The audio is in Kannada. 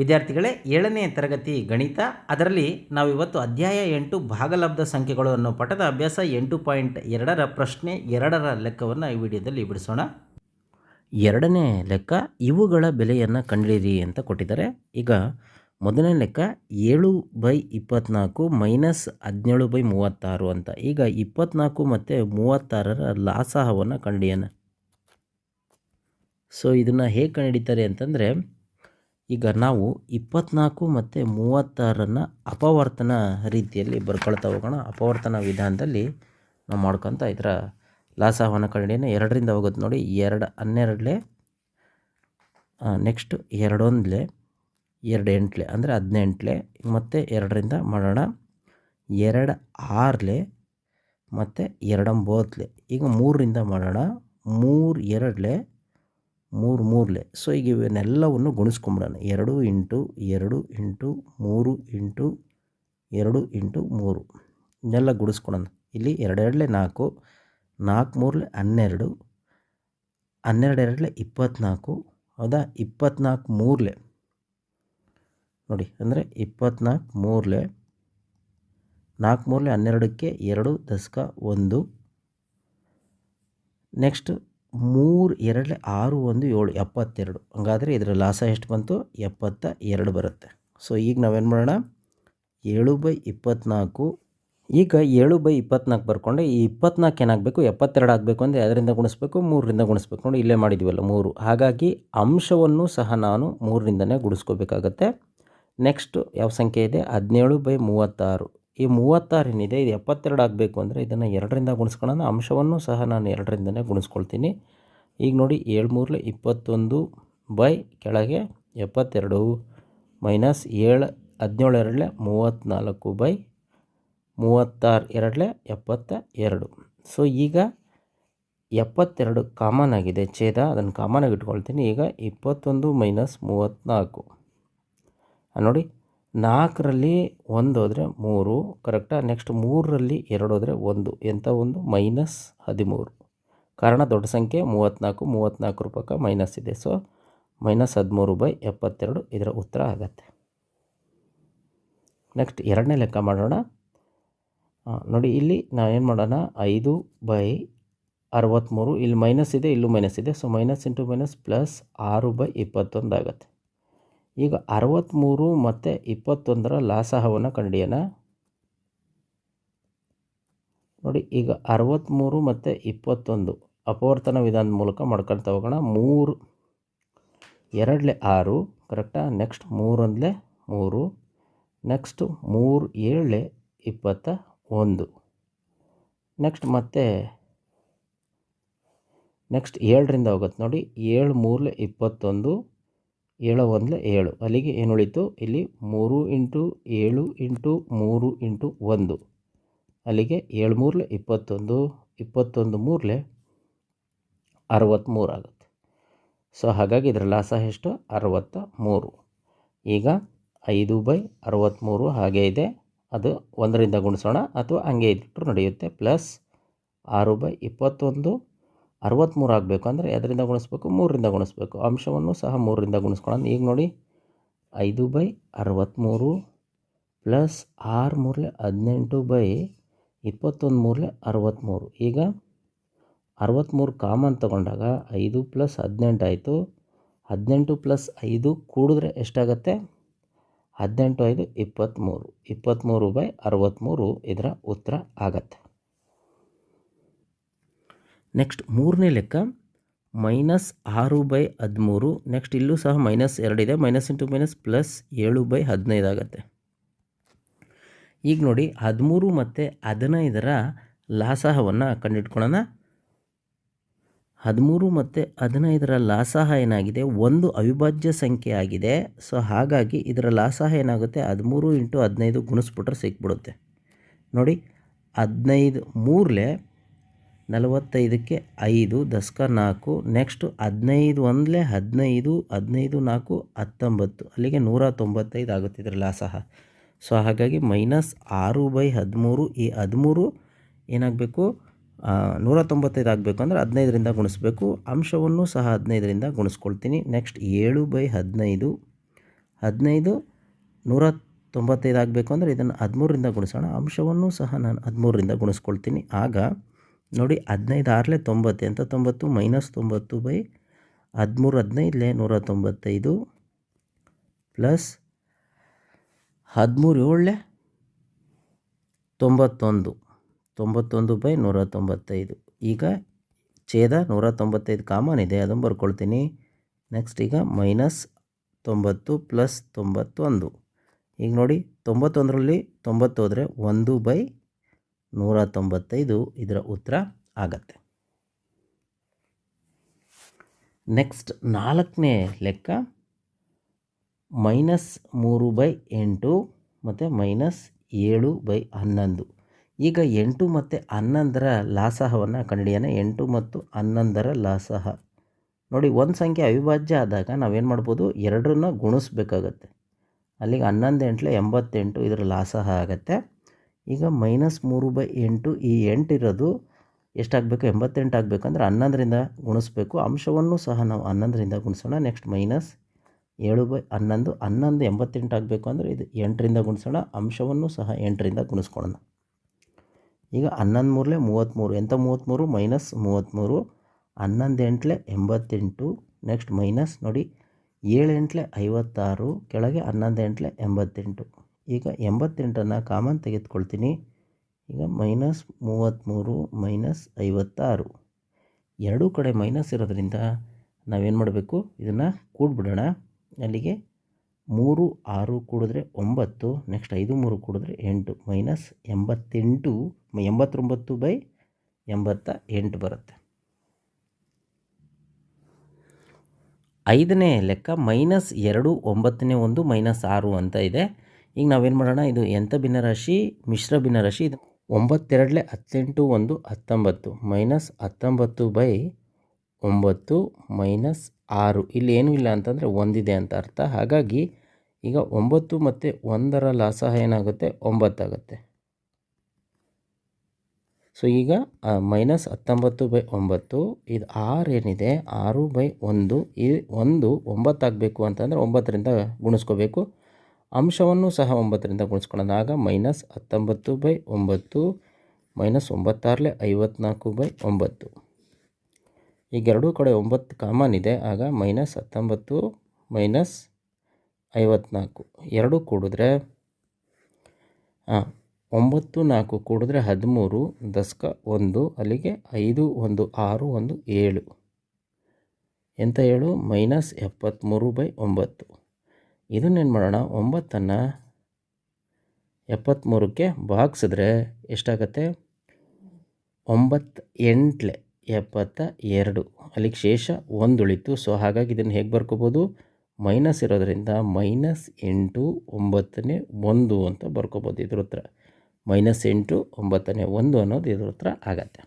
ವಿದ್ಯಾರ್ಥಿಗಳೇ ಏಳನೇ ತರಗತಿ ಗಣಿತ. ಅದರಲ್ಲಿ ನಾವಿವತ್ತು ಅಧ್ಯಾಯ ಎಂಟು ಭಾಗಲಬ್ಧ ಸಂಖ್ಯೆಗಳು ಅನ್ನೋ ಪಠದ ಅಭ್ಯಾಸ ಎಂಟು ಪಾಯಿಂಟ್ ಎರಡರ ಪ್ರಶ್ನೆ ಎರಡರ ಲೆಕ್ಕವನ್ನು ಈ ವಿಡಿಯೋದಲ್ಲಿ ಬಿಡಿಸೋಣ. ಎರಡನೇ ಲೆಕ್ಕ, ಇವುಗಳ ಬೆಲೆಯನ್ನು ಕಂಡುಹಿಡಿಯಿರಿ ಅಂತ ಕೊಟ್ಟಿದ್ದಾರೆ. ಈಗ ಮೊದಲನೇ ಲೆಕ್ಕ, ಏಳು ಬೈ ಇಪ್ಪತ್ತ್ನಾಲ್ಕು ಮೈನಸ್ ಹದಿನೇಳು ಬೈ ಮೂವತ್ತಾರು ಅಂತ. ಈಗ ಇಪ್ಪತ್ತ್ನಾಲ್ಕು ಮತ್ತು ಮೂವತ್ತಾರರ ಲಾಸಾಹವನ್ನು ಕಂಡಿಯೋಣ ಸೊ ಇದನ್ನು ಹೇಗೆ ಕಂಡುಹಿಡಿತಾರೆ ಅಂತಂದರೆ ಈಗ ನಾವು ಇಪ್ಪತ್ನಾಲ್ಕು ಮತ್ತು ಮೂವತ್ತಾರನ್ನು ಅಪವರ್ತನ ರೀತಿಯಲ್ಲಿ ಬರ್ಕೊಳ್ತಾ ಹೋಗೋಣ. ಅಪವರ್ತನ ವಿಧಾನದಲ್ಲಿ ನಾವು ಮಾಡ್ಕೊತ ಇದರ ಲಾಸಹವನ್ನು ಕನ್ನಡಿಯನ್ನು ಎರಡರಿಂದ ಹೋಗುತ್ತೆ ನೋಡಿ. ಎರಡು ಹನ್ನೆರಡಲೆ ನೆಕ್ಸ್ಟ್ ಎರಡೊಂದಲೆ ಎರಡು ಎಂಟ್ಲೆ ಅಂದರೆ ಹದಿನೆಂಟಲೆ, ಮತ್ತು ಎರಡರಿಂದ ಮಾಡೋಣ. ಎರಡು ಆರಲೆ, ಮತ್ತು ಎರಡೊಂಬತ್ತಲೆ ಈಗ ಮೂರರಿಂದ ಮಾಡೋಣ. ಮೂರು, ಎರಡಲೆ ಮೂರು ಮೂರಲೆ. ಸೊ ಈಗ ಇವನ್ನೆಲ್ಲವನ್ನು ಗುಣಿಸ್ಕೊಂಬಿಡೋಣ. ಎರಡು ಇಂಟು ಎರಡು ಇಂಟು ಮೂರು ಇಂಟು ಎರಡು ಇಂಟು ಮೂರು. ಇನ್ನೆಲ್ಲ ಗುಡಿಸ್ಕೊಳೋಣ ಇಲ್ಲಿ ಎರಡೆರಡಲೆ ನಾಲ್ಕು ನಾಲ್ಕು ಮೂರಲೆ ಹನ್ನೆರಡು ಹನ್ನೆರಡು ಎರಡಲೆ ಇಪ್ಪತ್ತ್ನಾಲ್ಕು, ಹೌದಾ? ಇಪ್ಪತ್ತ್ನಾಲ್ಕು ಮೂರಲೆ. ನೋಡಿ, ಅಂದರೆ ಇಪ್ಪತ್ತ್ನಾಲ್ಕು ಮೂರಲೆ, ನಾಲ್ಕು ಮೂರಲೆ ಹನ್ನೆರಡಕ್ಕೆ ಎರಡು ದಶಕ ಒಂದು. ನೆಕ್ಸ್ಟ್ ಮೂರು ಎರಡು ಆರು, ಒಂದು, ಏಳು, ಎಪ್ಪತ್ತೆರಡು. ಹಂಗಾದರೆ ಇದರ ಲಾಸ ಎಷ್ಟು ಬಂತು? ಎಪ್ಪತ್ತ ಎರಡು ಬರುತ್ತೆ. ಸೊ ಈಗ ನಾವೇನು ಮಾಡೋಣ? ಏಳು ಬೈ ಇಪ್ಪತ್ತ್ನಾಲ್ಕು ಈಗ ಏಳು ಬೈ ಇಪ್ಪತ್ನಾಲ್ಕು ಬರ್ಕೊಂಡೆ, ಈ ಇಪ್ಪತ್ನಾಲ್ಕು ಏನಾಗಬೇಕು? ಎಪ್ಪತ್ತೆರಡು ಆಗಬೇಕು ಅಂದರೆ ಅದರಿಂದ ಗುಣಿಸ್ಬೇಕು? ಮೂರರಿಂದ ಗುಣಿಸ್ಬೇಕು. ನೋಡಿ, ಇಲ್ಲೇ ಮಾಡಿದ್ದೀವಲ್ಲ ಮೂರು. ಹಾಗಾಗಿ ಅಂಶವನ್ನು ಸಹ ನಾನು ಮೂರರಿಂದನೇ ಗುಡಿಸ್ಕೋಬೇಕಾಗತ್ತೆ. ನೆಕ್ಸ್ಟ್ ಯಾವ ಸಂಖ್ಯೆ ಇದೆ? ಹದಿನೇಳು ಬೈ ಮೂವತ್ತಾರು. ಈ ಮೂವತ್ತಾರು ಏನಿದೆ ಇದು ಎಪ್ಪತ್ತೆರಡು ಆಗಬೇಕು ಅಂದರೆ ಇದನ್ನು ಎರಡರಿಂದ ಗುಣಿಸ್ಕೊಳ್ಳೋಣ. ಅಂಶವನ್ನು ಸಹ ನಾನು ಎರಡರಿಂದನೇ ಗುಣಿಸ್ಕೊಳ್ತೀನಿ. ಈಗ ನೋಡಿ ಏಳು ಮೂರಲೆ ಇಪ್ಪತ್ತೊಂದು ಬೈ ಕೆಳಗೆ ಎಪ್ಪತ್ತೆರಡು ಮೈನಸ್ ಏಳು ಹದಿನೇಳು ಎರಡಲೆ ಮೂವತ್ತ್ನಾಲ್ಕು ಬೈ ಮೂವತ್ತಾರು ಎರಡಲೆ ಎಪ್ಪತ್ತ ಎರಡು ಸೊ ಈಗ ಎಪ್ಪತ್ತೆರಡು ಕಾಮನ್ ಆಗಿದೆ, ಛೇದ. ಅದನ್ನು ಕಾಮನಾಗಿ ಇಟ್ಕೊಳ್ತೀನಿ. ಈಗ ಇಪ್ಪತ್ತೊಂದು ಮೈನಸ್ ಮೂವತ್ತ್ನಾಲ್ಕು ನೋಡಿ ನಾಲ್ಕರಲ್ಲಿ ಒಂದು ಹೋದರೆ ಮೂರು ಕರೆಕ್ಟಾ ನೆಕ್ಸ್ಟ್ ಮೂರರಲ್ಲಿ ಎರಡು ಹೋದರೆ ಒಂದು. ಎಂಥ ಒಂದು? ಮೈನಸ್ ಹದಿಮೂರು. ಕಾರಣ ದೊಡ್ಡ ಸಂಖ್ಯೆ, ಮೂವತ್ತ್ನಾಲ್ಕು ಮೂವತ್ತ್ನಾಲ್ಕು ರೂಪಾಯಿ ಮೈನಸ್ ಇದೆ. ಸೊ ಮೈನಸ್ ಹದಿಮೂರು ಬೈ ಎಪ್ಪತ್ತೆರಡು ಇದರ ಉತ್ತರ ಆಗತ್ತೆ. ನೆಕ್ಸ್ಟ್ ಎರಡನೇ ಲೆಕ್ಕ ಮಾಡೋಣ. ನೋಡಿ, ಇಲ್ಲಿ ನಾವೇನು ಮಾಡೋಣ? ಐದು ಬೈ ಅರವತ್ತ್ಮೂರು. ಇಲ್ಲಿ ಮೈನಸ್ ಇದೆ, ಇಲ್ಲೂ ಮೈನಸ್ ಇದೆ. So minus into minus plus ಆರು ಬೈ ಇಪ್ಪತ್ತೊಂದು ಆಗುತ್ತೆ. ಈಗ ಅರವತ್ತ್ಮೂರು ಮತ್ತು ಇಪ್ಪತ್ತೊಂದರ ಲಾಸಹವನ್ನು ಕಂಡಿಯೋಣ ನೋಡಿ, ಈಗ ಅರವತ್ತ್ಮೂರು ಮತ್ತು ಇಪ್ಪತ್ತೊಂದು ಅಪವರ್ತನ ವಿಧಾನದ ಮೂಲಕ ಮಾಡ್ಕೊಳ್ತಾ ಹೋಗೋಣ. ಮೂರು, ಎರಡಲೆ ಆರು, ಕರೆಕ್ಟಾ? ನೆಕ್ಸ್ಟ್ ಮೂರೊಂದಲೆ ಮೂರು, ನೆಕ್ಸ್ಟು ಮೂರು ಏಳಲೆ ಇಪ್ಪತ್ತ ಒಂದು. ನೆಕ್ಸ್ಟ್ ಮತ್ತೆ, ನೆಕ್ಸ್ಟ್ ಏಳರಿಂದ ಹೋಗುತ್ತೆ. ನೋಡಿ, ಏಳು ಮೂರಲೆ ಇಪ್ಪತ್ತೊಂದು ಏಳು ಒಂದಲೆ ಏಳು. ಅಲ್ಲಿಗೆ ಏನು ಉಳಿತು ಇಲ್ಲಿ ಮೂರು ಇಂಟು ಏಳು ಇಂಟು ಮೂರು ಇಂಟು ಒಂದು. ಅಲ್ಲಿಗೆ ಏಳು ಮೂರಲೆ ಇಪ್ಪತ್ತೊಂದು ಇಪ್ಪತ್ತೊಂದು ಮೂರಲೆ ಅರವತ್ತ್ಮೂರು ಆಗುತ್ತೆ. ಸೊ, ಹಾಗಾಗಿ ಇದರ ಲಾಸ ಎಷ್ಟು? ಅರವತ್ತ ಮೂರು. ಈಗ ಐದು ಬೈ ಅರವತ್ತ್ಮೂರು ಹಾಗೆ ಇದೆ. ಅದು ಒಂದರಿಂದ ಗುಣಿಸೋಣ, ಅಥವಾ ಹಂಗೆ ಇಟ್ಟರು ನಡೆಯುತ್ತೆ. ಪ್ಲಸ್ ಆರು ಬೈ ಇಪ್ಪತ್ತೊಂದು ಅರವತ್ತ್ಮೂರು ಆಗಬೇಕು ಅಂದರೆ ಅದರಿಂದ ಗುಣಿಸ್ಬೇಕು? ಮೂರರಿಂದ ಗುಣಿಸ್ಬೇಕು. ಅಂಶವನ್ನು ಸಹ ಮೂರರಿಂದ ಗುಣಿಸ್ಕೊಳ್ಳೋಣ. ಈಗ ನೋಡಿ, ಐದು ಬೈ ಅರವತ್ತ್ಮೂರು ಪ್ಲಸ್ ಆರು ಮೂರಲೆ ಹದಿನೆಂಟು ಬೈ ಇಪ್ಪತ್ತೊಂದು ಮೂರಲೆ ಅರವತ್ತ್ಮೂರು ಈಗ ಅರವತ್ತ್ಮೂರು ಕಾಮನ್ ತಗೊಂಡಾಗ ಐದು ಪ್ಲಸ್ ಹದಿನೆಂಟು ಆಯಿತು. ಹದಿನೆಂಟು ಪ್ಲಸ್ ಐದು ಕೂಡಿದ್ರೆ ಎಷ್ಟಾಗತ್ತೆ? ಹದಿನೆಂಟು ಐದು ಇಪ್ಪತ್ತ್ಮೂರು ಇಪ್ಪತ್ತ್ಮೂರು ಬೈ ಅರವತ್ತ್ಮೂರು ಇದರ ಉತ್ತರ ಆಗತ್ತೆ. ನೆಕ್ಸ್ಟ್ ಮೂರನೇ ಲೆಕ್ಕ ಮೈನಸ್ ಆರು ಬೈ ಹದಿಮೂರು. ನೆಕ್ಸ್ಟ್ ಇಲ್ಲೂ ಸಹ ಮೈನಸ್ ಎರಡಿದೆ ಮೈನಸ್ ಇಂಟು ಮೈನಸ್ ಪ್ಲಸ್ ಏಳು ಬೈ ಹದಿನೈದು ಆಗುತ್ತೆ. ಈಗ ನೋಡಿ, ಹದಿಮೂರು ಮತ್ತು ಹದಿನೈದರ ಲಾಸಹವನ್ನು ಕಂಡಿಟ್ಕೊಳ್ಳೋಣ. ಹದಿಮೂರು ಮತ್ತು ಹದಿನೈದರ ಲಾಸಹ ಏನಾಗಿದೆ? ಒಂದು ಅವಿಭಾಜ್ಯ ಸಂಖ್ಯೆ ಆಗಿದೆ. ಸೊ ಹಾಗಾಗಿ ಇದರ ಲಾಸಹ ಏನಾಗುತ್ತೆ? ಹದಿಮೂರು ಇಂಟು ಹದಿನೈದು ಗುಣಿಸ್ಬಿಟ್ರೆ ಸಿಕ್ಬಿಡುತ್ತೆ. ನೋಡಿ, ಹದಿನೈದು ಮೂರಲೆ ನಲವತ್ತೈದಕ್ಕೆ ಐದು ದಸಕ ನಾಲ್ಕು, ನೆಕ್ಸ್ಟು ಹದಿನೈದು ಒಂದಲೇ ಹದಿನೈದು ಹದಿನೈದು ನಾಲ್ಕು, ಹತ್ತೊಂಬತ್ತು. ಅಲ್ಲಿಗೆ ನೂರ ತೊಂಬತ್ತೈದು ಆಗುತ್ತೆ ಇದರ ಲಾಸಹ ಸೊ ಹಾಗಾಗಿ ಮೈನಸ್ ಆರು ಬೈ ಹದಿಮೂರು ಈ ಹದಿಮೂರು ಏನಾಗಬೇಕು? ನೂರ ತೊಂಬತ್ತೈದು ಆಗಬೇಕು ಅಂದರೆ ಹದಿನೈದರಿಂದ ಗುಣಿಸ್ಬೇಕು. ಅಂಶವನ್ನು ಸಹ ಹದಿನೈದರಿಂದ ಗುಣಿಸ್ಕೊಳ್ತೀನಿ. ನೆಕ್ಸ್ಟ್ ಏಳು ಬೈ ಹದಿನೈದು ಹದಿನೈದು ನೂರ ತೊಂಬತ್ತೈದು ಆಗಬೇಕು ಅಂದರೆ ಇದನ್ನು ಹದಿಮೂರರಿಂದ ಗುಣಿಸೋಣ. ಅಂಶವನ್ನು ಸಹ ನಾನು ಹದಿಮೂರರಿಂದ ಗುಣಿಸ್ಕೊಳ್ತೀನಿ. ಆಗ ನೋಡಿ ಹದಿನೈದು ಆರಲೆ ತೊಂಬತ್ತು, ಎಂತ ತೊಂಬತ್ತು? ಮೈನಸ್ ತೊಂಬತ್ತು ಬೈ ಹದಿಮೂರು ಹದಿನೈದಲೆ ನೂರ ತೊಂಬತ್ತೈದು ಪ್ಲಸ್ ಹದಿಮೂರು ಏಳಲೆ ತೊಂಬತ್ತೊಂದು ತೊಂಬತ್ತೊಂದು ಬೈ ನೂರ ತೊಂಬತ್ತೈದು. ಈಗ ಛೇದ ನೂರ ತೊಂಬತ್ತೈದು ಕಾಮನ್ ಇದೆ, ಅದನ್ನು ಬರ್ಕೊಳ್ತೀನಿ. ನೆಕ್ಸ್ಟ್ ಈಗ ಮೈನಸ್ ತೊಂಬತ್ತು ಪ್ಲಸ್ ತೊಂಬತ್ತೊಂದು. ಈಗ ನೋಡಿ ತೊಂಬತ್ತೊಂದರಲ್ಲಿ ತೊಂಬತ್ತು ಹೋದರೆ ಒಂದು ಬೈ ನೂರ ತೊಂಬತ್ತೈದು ಇದರ ಉತ್ತರ ಆಗತ್ತೆ. ನೆಕ್ಸ್ಟ್ ನಾಲ್ಕನೇ ಲೆಕ್ಕ ಮೈನಸ್ ಮೂರು ಬೈ ಎಂಟು ಮತ್ತು ಮೈನಸ್ ಏಳು ಬೈ ಹನ್ನೊಂದು. ಈಗ ಎಂಟು ಮತ್ತು ಹನ್ನೊಂದರ ಲಾಸಹವನ್ನು ಕಂಡುಹಿಡಿಯೋಣ ಎಂಟು ಮತ್ತು ಹನ್ನೊಂದರ ಲಾಸಹ. ನೋಡಿ, ಒಂದು ಸಂಖ್ಯೆ ಅವಿಭಾಜ್ಯ ಆದಾಗ ನಾವೇನು ಮಾಡ್ಬೋದು? ಎರಡರನ್ನ ಗುಣಿಸ್ಬೇಕಾಗತ್ತೆ. ಅಲ್ಲಿಗೆ ಹನ್ನೊಂದು ಎಂಟ್ಲೆ ಎಂಬತ್ತೆಂಟು ಇದರ ಲಾಸಹ ಆಗುತ್ತೆ. ಈಗ ಮೈನಸ್ ಮೂರು ಬೈ ಎಂಟು ಈ ಎಂಟು ಇರೋದು ಎಷ್ಟಾಗಬೇಕು? ಎಂಬತ್ತೆಂಟು ಆಗಬೇಕಂದ್ರೆ ಹನ್ನೊಂದರಿಂದ ಗುಣಿಸ್ಬೇಕು. ಅಂಶವನ್ನು ಸಹ ನಾವು ಹನ್ನೊಂದರಿಂದ ಗುಣಿಸೋಣ. ನೆಕ್ಸ್ಟ್ ಮೈನಸ್ ಏಳು ಬೈ ಹನ್ನೊಂದು. ಹನ್ನೊಂದು ಎಂಬತ್ತೆಂಟು ಆಗಬೇಕು ಅಂದರೆ ಇದು ಎಂಟರಿಂದ ಗುಣಿಸೋಣ. ಅಂಶವನ್ನು ಸಹ ಎಂಟರಿಂದ ಗುಣಿಸ್ಕೊಳ್ಳೋಣ. ಈಗ ಹನ್ನೊಂದು ಮೂರಲೆ ಮೂವತ್ತ್ಮೂರು. ಎಂಥ ಮೂವತ್ತ್ಮೂರು? ಮೈನಸ್ ಮೂವತ್ತ್ಮೂರು. ಹನ್ನೊಂದು ಎಂಟ್ಲೆ ಎಂಬತ್ತೆಂಟು. ನೆಕ್ಸ್ಟ್ ಮೈನಸ್ ನೋಡಿ, ಏಳು ಎಂಟ್ಲೆ ಐವತ್ತಾರು. ಕೆಳಗೆ ಹನ್ನೊಂದು ಎಂಟ್ಲೆ ಎಂಬತ್ತೆಂಟು. ಈಗ ಎಂಬತ್ತೆಂಟನ್ನು ಕಾಮನ್ ತೆಗೆದುಕೊಳ್ತೀನಿ. ಈಗ ಮೈನಸ್ ಮೂವತ್ತ್ಮೂರು, ಮೈನಸ್ ಐವತ್ತಾರು. ಎರಡೂ ಕಡೆ ಮೈನಸ್ ಇರೋದ್ರಿಂದ ನಾವೇನು ಮಾಡಬೇಕು? ಇದನ್ನು ಕೂಡ್ಬಿಡೋಣ. ಅಲ್ಲಿಗೆ ಮೂರು, ಆರು ಕೂಡಿದ್ರೆ ಒಂಬತ್ತು, ನೆಕ್ಸ್ಟ್ ಐದು, ಮೂರು ಕೂಡಿದ್ರೆ ಎಂಟು. ಮೈನಸ್ ಎಂಬತ್ತೆಂಟು, ಎಂಬತ್ತೊಂಬತ್ತು ಬೈ ಎಂಬತ್ತ ಎಂಟು ಬರುತ್ತೆ. ಐದನೇ ಲೆಕ್ಕ ಮೈನಸ್ ಎರಡು, ಒಂಬತ್ತನೇ ಒಂದು, ಮೈನಸ್ ಆರು ಅಂತ ಇದೆ. ಈಗ ನಾವೇನು ಮಾಡೋಣ, ಇದು ಎಂಥ ಭಿನ್ನರಾಶಿ? ಮಿಶ್ರ ಭಿನ್ನರಾಶಿ. ಇದು ಒಂಬತ್ತೆರಡಲೆ ಹತ್ತೆಂಟು ಒಂದು ಹತ್ತೊಂಬತ್ತು. ಮೈನಸ್ ಹತ್ತೊಂಬತ್ತು ಬೈ ಒಂಬತ್ತು ಮೈನಸ್ ಆರು. ಇಲ್ಲಿ ಏನೂ ಇಲ್ಲ ಅಂತಂದರೆ ಒಂದಿದೆ ಅಂತ ಅರ್ಥ. ಹಾಗಾಗಿ ಈಗ ಒಂಬತ್ತು ಮತ್ತು ಒಂದರ ಲಾಸ ಏನಾಗುತ್ತೆ? ಒಂಬತ್ತಾಗುತ್ತೆ. ಸೊ ಈಗ ಮೈನಸ್ ಹತ್ತೊಂಬತ್ತು ಬೈ ಒಂಬತ್ತು, ಇದು ಆರು ಏನಿದೆ? ಆರು ಬೈ ಒಂದು. ಈ ಒಂದು ಒಂಬತ್ತಾಗಬೇಕು ಅಂತಂದರೆ ಒಂಬತ್ತರಿಂದ ಗುಣಿಸ್ಕೋಬೇಕು. ಅಂಶವನ್ನು ಸಹ ಒಂಬತ್ತರಿಂದ ಗುಣಿಸ್ಕೊಳ್ಳೋದಾಗ ಮೈನಸ್ ಹತ್ತೊಂಬತ್ತು ಬೈ ಒಂಬತ್ತು ಮೈನಸ್ ಒಂಬತ್ತಾರಲೆ ಐವತ್ನಾಲ್ಕು ಬೈ ಒಂಬತ್ತು. ಈಗ ಎರಡೂ ಕಡೆ ಒಂಬತ್ತು ಕಾಮನ್ ಇದೆ, ಆಗ ಮೈನಸ್ ಹತ್ತೊಂಬತ್ತು ಮೈನಸ್ ಐವತ್ನಾಲ್ಕು. ಎರಡು ಕೂಡಿದ್ರೆ ಹಾಂ ಒಂಬತ್ತು ನಾಲ್ಕು ಕೂಡಿದ್ರೆ ಹದಿಮೂರು ದಶಕ ಒಂದು, ಅಲ್ಲಿಗೆ ಐದು ಒಂದು ಆರು ಒಂದು ಏಳು. ಎಂತ ಏಳು ಮೈನಸ್ ಎಪ್ಪತ್ತ್ಮೂರು ಬೈ ಒಂಬತ್ತು. ಇದನ್ನೇನು ಮಾಡೋಣ? ಒಂಬತ್ತನ್ನು ಎಪ್ಪತ್ತ್ಮೂರಕ್ಕೆ ಭಾಗಿಸಿದ್ರೆ ಎಷ್ಟಾಗತ್ತೆ? ಒಂಬತ್ತು ಎಂಟ್ಲೆ ಎಪ್ಪತ್ತ ಎರಡು ಅಲ್ಲಿಗೆ ಶೇಷ ಒಂದು ಉಳಿತು ಸೊ ಹಾಗಾಗಿ ಇದನ್ನು ಹೇಗೆ ಬರ್ಕೋಬೋದು? ಮೈನಸ್ ಇರೋದರಿಂದ ಮೈನಸ್ ಎಂಟು ಒಂಬತ್ತನೇ ಒಂದು ಅಂತ ಬರ್ಕೋಬೋದು ಇದ್ರ ಹತ್ರ ಮೈನಸ್ ಎಂಟು ಒಂಬತ್ತನೇ ಒಂದು ಅನ್ನೋದು ಇದ್ರ ಹತ್ರ ಆಗತ್ತೆ.